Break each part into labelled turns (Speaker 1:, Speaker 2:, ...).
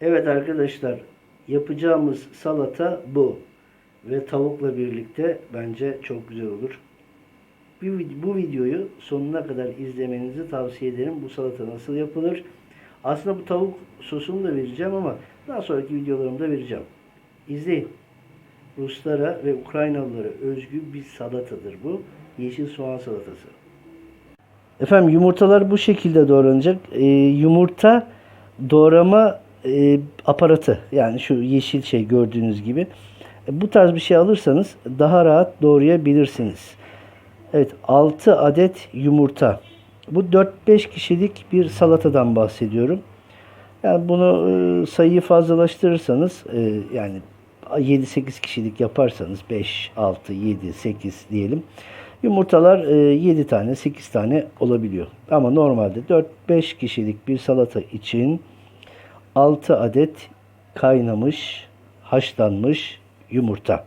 Speaker 1: Evet arkadaşlar yapacağımız salata bu. Ve tavukla birlikte bence çok güzel olur. Bu videoyu sonuna kadar izlemenizi tavsiye ederim. Bu salata nasıl yapılır? Aslında bu tavuk sosunu da vereceğim ama daha sonraki videolarımda vereceğim. İzleyin. Ruslara ve Ukraynalılara özgü bir salatadır bu. Yeşil soğan salatası. Efendim yumurtalar bu şekilde doğranacak. Ee, yumurta doğrama e, aparatı yani şu yeşil şey gördüğünüz gibi. E, bu tarz bir şey alırsanız daha rahat doğrayabilirsiniz. Evet 6 adet yumurta. Bu 4-5 kişilik bir salatadan bahsediyorum. Yani bunu e, sayıyı fazlalaştırırsanız e, yani 7-8 kişilik yaparsanız 5, 6, 7, 8 diyelim. Yumurtalar e, 7 tane, 8 tane olabiliyor. Ama normalde 4-5 kişilik bir salata için 6 adet kaynamış, haşlanmış yumurta.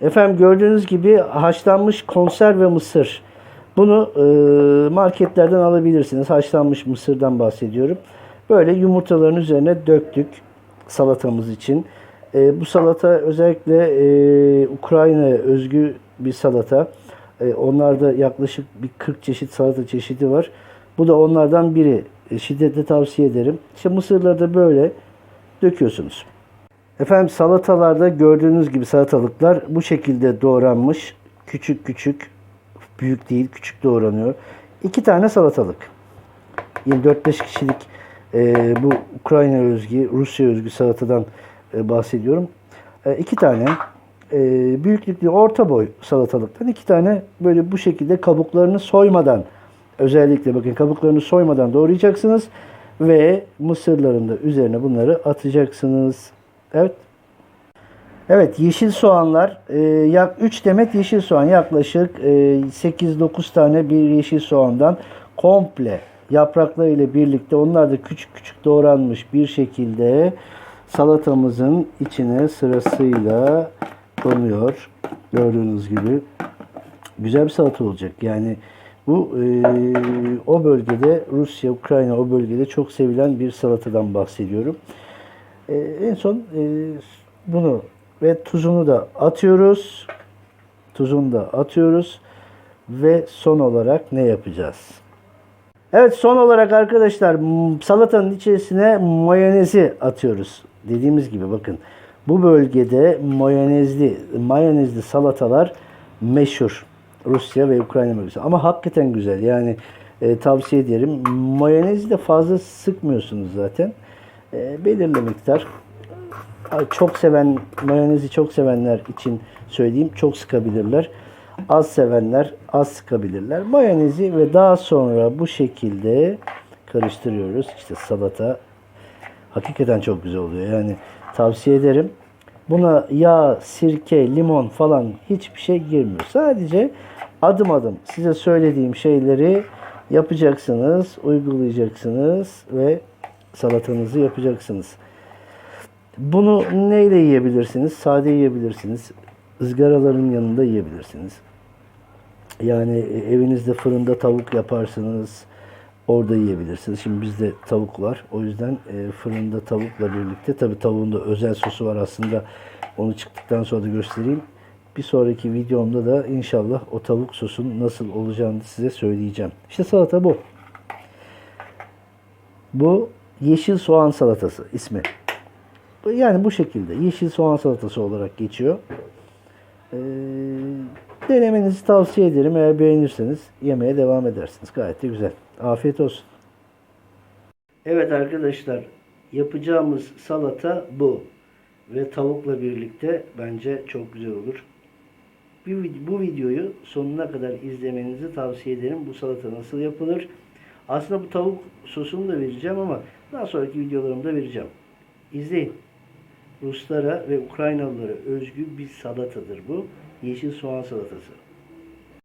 Speaker 1: Efendim gördüğünüz gibi haşlanmış konserve mısır. Bunu e, marketlerden alabilirsiniz. Haşlanmış mısırdan bahsediyorum. Böyle yumurtaların üzerine döktük salatamız için. E, bu salata özellikle e, Ukrayna'ya özgü bir salata. E, onlarda yaklaşık bir 40 çeşit salata çeşidi var. Bu da onlardan biri. E, şiddetle tavsiye ederim. İşte mısırları da böyle döküyorsunuz. Efendim salatalarda gördüğünüz gibi salatalıklar bu şekilde doğranmış. Küçük küçük, büyük değil küçük doğranıyor. İki tane salatalık. Yine 4-5 kişilik e, bu Ukrayna özgü, Rusya özgü salatadan e, bahsediyorum. E, iki tane e, büyüklükte orta boy salatalıktan iki tane böyle bu şekilde kabuklarını soymadan özellikle bakın kabuklarını soymadan doğrayacaksınız ve mısırların da üzerine bunları atacaksınız. Evet. Evet yeşil soğanlar e, yak 3 demet yeşil soğan yaklaşık e, 8-9 tane bir yeşil soğandan komple yapraklarıyla birlikte onlar da küçük küçük doğranmış bir şekilde salatamızın içine sırasıyla konuyor. Gördüğünüz gibi güzel bir salata olacak. Yani bu e, o bölgede Rusya, Ukrayna o bölgede çok sevilen bir salatadan bahsediyorum. E, en son e, bunu ve tuzunu da atıyoruz. Tuzunu da atıyoruz. Ve son olarak ne yapacağız? Evet son olarak arkadaşlar salatanın içerisine mayonezi atıyoruz. Dediğimiz gibi bakın bu bölgede mayonezli mayonezli salatalar meşhur. Rusya ve Ukrayna bölgesi. Ama hakikaten güzel. Yani e, tavsiye ederim. Mayonezi de fazla sıkmıyorsunuz zaten. E, belirli miktar. Çok seven, mayonezi çok sevenler için söyleyeyim. Çok sıkabilirler. Az sevenler az sıkabilirler. Mayonezi ve daha sonra bu şekilde karıştırıyoruz. İşte salata hakikaten çok güzel oluyor. Yani tavsiye ederim. Buna yağ, sirke, limon falan hiçbir şey girmiyor. Sadece adım adım size söylediğim şeyleri yapacaksınız, uygulayacaksınız ve salatanızı yapacaksınız. Bunu neyle yiyebilirsiniz? Sade yiyebilirsiniz. ızgaraların yanında yiyebilirsiniz. Yani e, evinizde fırında tavuk yaparsınız. Orada yiyebilirsiniz. Şimdi bizde tavuk var. O yüzden e, fırında tavukla birlikte tabi tavuğun da özel sosu var aslında. Onu çıktıktan sonra da göstereyim. Bir sonraki videomda da inşallah o tavuk sosun nasıl olacağını size söyleyeceğim. İşte salata bu. Bu yeşil soğan salatası ismi. Yani bu şekilde yeşil soğan salatası olarak geçiyor. Ee, denemenizi tavsiye ederim. Eğer beğenirseniz yemeye devam edersiniz. Gayet de güzel. Afiyet olsun. Evet arkadaşlar yapacağımız salata bu. Ve tavukla birlikte bence çok güzel olur. Bu videoyu sonuna kadar izlemenizi tavsiye ederim. Bu salata nasıl yapılır? Aslında bu tavuk sosunu da vereceğim ama daha sonraki videolarımda vereceğim. İzleyin. Ruslara ve Ukraynalılara özgü bir salatadır bu. Yeşil soğan salatası.